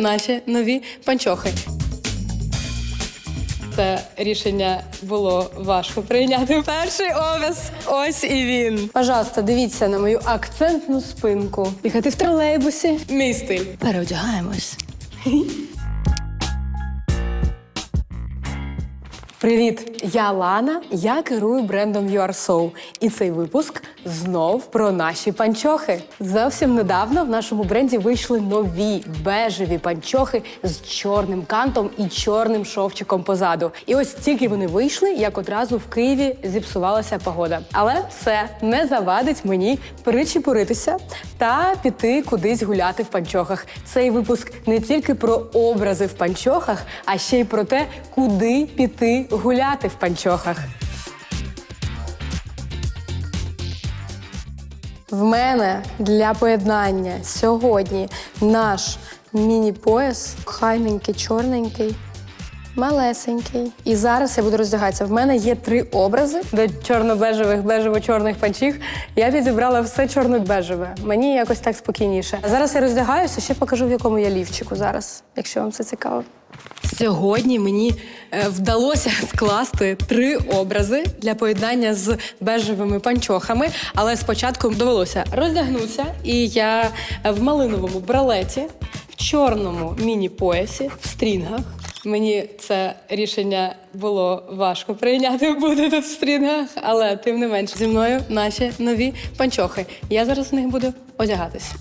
наші нові панчохи. Це рішення було важко прийняти. Перший образ, ось і він. Пожалуйста, дивіться на мою акцентну спинку. Їхати в тролейбусі. Мій стиль. Переодягаємось. Привіт, я Лана. Я керую брендом You Are. І цей випуск знов про наші панчохи. Зовсім недавно в нашому бренді вийшли нові бежеві панчохи з чорним кантом і чорним шовчиком позаду. І ось тільки вони вийшли, як одразу в Києві зіпсувалася погода. Але все не завадить мені причепуритися та піти кудись гуляти в панчохах. Цей випуск не тільки про образи в панчохах, а ще й про те, куди піти гуляти в панчохах. В мене для поєднання сьогодні наш міні-пояс, хайненький, чорненький, малесенький. І зараз я буду роздягатися. В мене є три образи до чорно-бежевих, бежево-чорних панчіх. Я підібрала все чорно-бежеве. Мені якось так спокійніше. А зараз я роздягаюся, ще покажу, в якому я лівчику зараз, якщо вам це цікаво. Сьогодні мені е, вдалося скласти три образи для поєднання з бежевими панчохами, але спочатку довелося роздягнутися, і я в малиновому бралеті, в чорному міні-поясі, в стрінгах. Мені це рішення було важко прийняти буде тут в стрінгах, але тим не менш зі мною наші нові панчохи. Я зараз в них буду одягатись.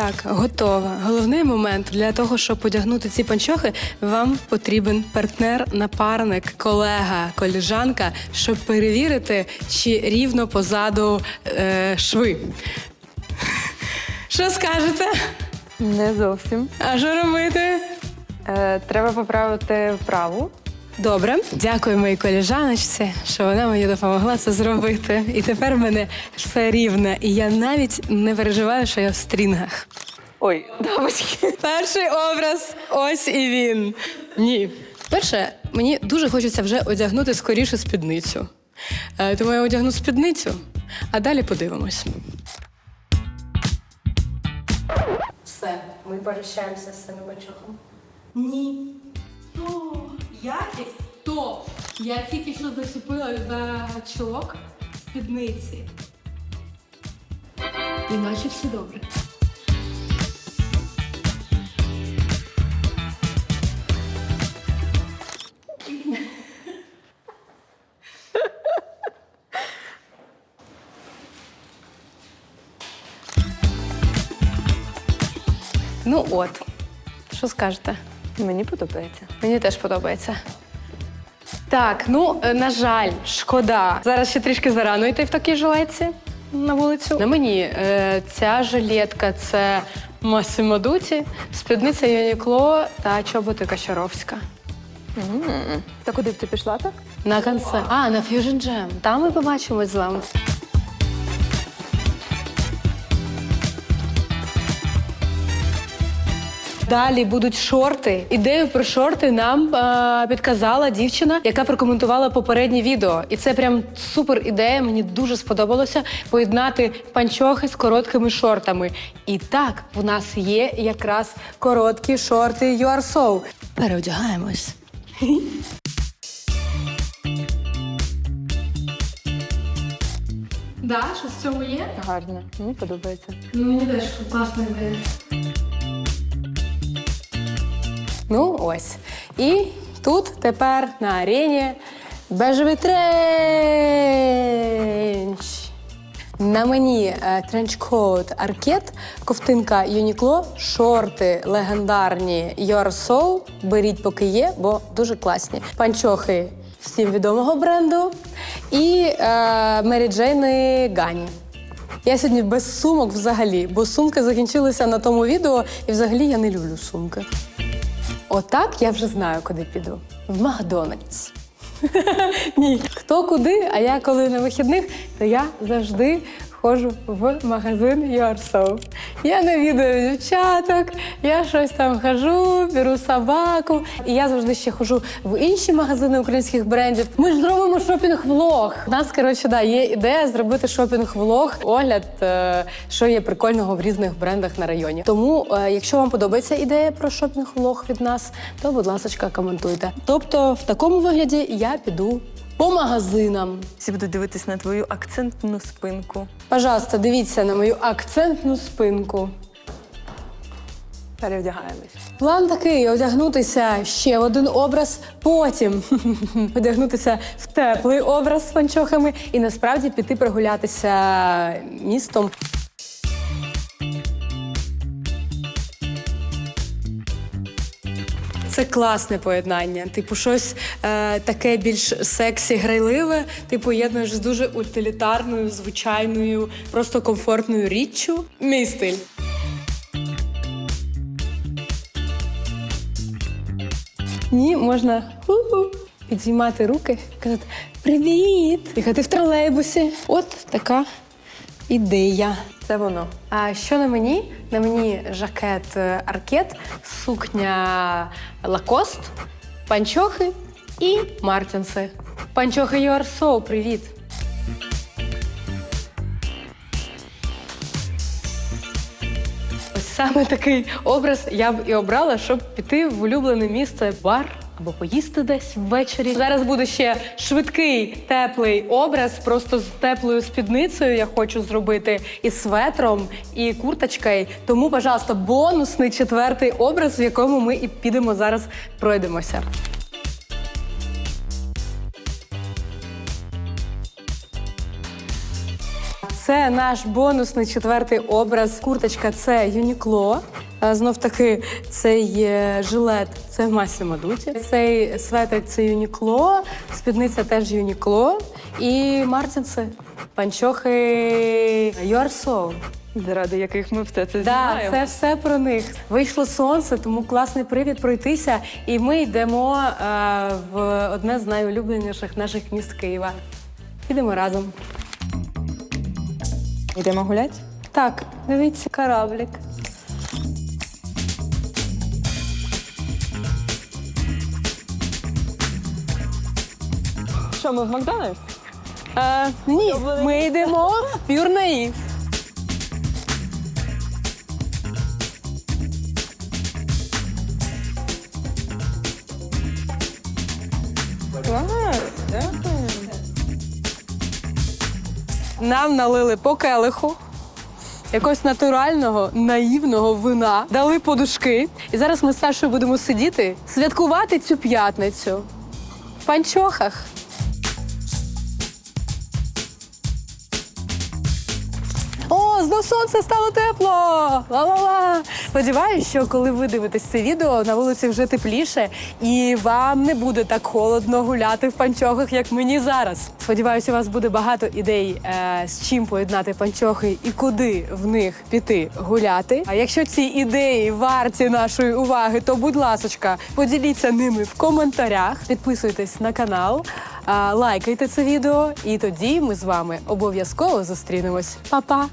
Так, готова. Головний момент для того, щоб одягнути ці панчохи, вам потрібен партнер, напарник, колега, коліжанка, щоб перевірити, чи рівно позаду е, шви. Що скажете? Не зовсім. А що робити? Е, треба поправити вправу. Добре, дякую моїй коліжаночці, що вона мені допомогла це зробити. І тепер в мене все рівне, і я навіть не переживаю, що я в стрінгах. Ой, дамочки. Перший образ, ось і він. Ні. Перше, мені дуже хочеться вже одягнути скоріше спідницю. Е, Тому я одягну спідницю, а далі подивимось. Все, ми прощаємося з цими бачохом. Ні. Якість, то. Я тільки що зачепила за чолок спідниці. Іначе все добре. Ну от, що скажете? Мені подобається. Мені теж подобається. Так, ну е, на жаль, шкода. Зараз ще трішки зарано йти в такій жилетці на вулицю. На мені е, ця жилетка це Massimo Dutti, спідниця Юнікло та чоботи Качаровська. Та куди б ти пішла так? На концерт. А, на Fusion Jam. Там ми побачимось з вами. Далі будуть шорти. Ідею про шорти нам е, підказала дівчина, яка прокоментувала попереднє відео. І це прям супер ідея. Мені дуже сподобалося поєднати панчохи з короткими шортами. І так, в нас є якраз короткі шорти You Are So. Переодягаємось. Да, що з цього є? Гарно. Мені подобається. Ну, мені теж класна ідея. Ну, ось. І тут тепер на арені бежевий тренч. На мені е, тренч-коут аркет, ковтинка Юнікло, шорти легендарні Your Soul. Беріть, поки є, бо дуже класні. Панчохи всім відомого бренду. І е, Мері Джейни Гані. Я сьогодні без сумок взагалі, бо сумки закінчилися на тому відео, і взагалі я не люблю сумки. Отак я вже знаю, куди піду. В Макдональдс. Ні. Хто куди, а я коли на вихідних, то я завжди ходжу в магазин Are Я навідую дівчаток, я щось там хожу, беру собаку. І я завжди ще ходжу в інші магазини українських брендів. Ми ж зробимо шопінг-влог. У нас, коротше, да, є ідея зробити шопінг-влог, огляд, е, що є прикольного в різних брендах на районі. Тому, е, якщо вам подобається ідея про шопінг-влог від нас, то, будь ласка, коментуйте. Тобто, в такому вигляді я піду по магазинам. Всі будуть дивитись на твою акцентну спинку. Пожалуйста, дивіться на мою акцентну спинку. Перевдягаємось. План такий: одягнутися ще в один образ, потім одягнутися в теплий образ з панчохами і насправді піти прогулятися містом. Це класне поєднання. Типу, щось е, таке більш сексі, грайливе. Ти поєднуєш з дуже утилітарною, звичайною, просто комфортною річчю. Мій стиль. Ні, можна ху-ху, підіймати руки, казати Привіт! Їхати в тролейбусі. От така ідея. Це воно. А що на мені? На мені жакет е, аркет, сукня лакост, панчохи і мартінси. Панчохи You are so, привіт! Ось саме такий образ я б і обрала, щоб піти в улюблене місце бар або поїсти десь ввечері. Зараз буде ще швидкий теплий образ, просто з теплою спідницею я хочу зробити, і светром, і курточкою. Тому, пожалуйста, бонусний четвертий образ, в якому ми і підемо зараз пройдемося. Це наш бонусний четвертий образ. Курточка це Юнікло. Знов таки, цей е, жилет це Масімо Дуті. Цей светр це Юнікло, спідниця теж Юнікло. І Мартінси. Панчохи You are so. Заради яких ми все це Да, знімаємо. це все про них. Вийшло сонце, тому класний привід пройтися. І ми йдемо е, в одне з найулюбленіших наших міст Києва. Підемо разом. Йдемо гулять? Так, дивіться, кораблік. Що, ми в Макдональдс? А, ні, ми йдемо в Пюрнаїв. Нам налили по келиху. Якогось натурального, наївного вина дали подушки. І зараз ми з Сашою будемо сидіти, святкувати цю п'ятницю в панчохах. О, сонце стало тепло! Ла-ла-ла! Сподіваюсь, що коли ви дивитесь це відео, на вулиці вже тепліше, і вам не буде так холодно гуляти в панчохах, як мені зараз. Сподіваюся, у вас буде багато ідей, е, з чим поєднати панчохи і куди в них піти гуляти. А якщо ці ідеї варті нашої уваги, то будь ласочка, поділіться ними в коментарях, підписуйтесь на канал, лайкайте це відео, і тоді ми з вами обов'язково зустрінемось. Па-па!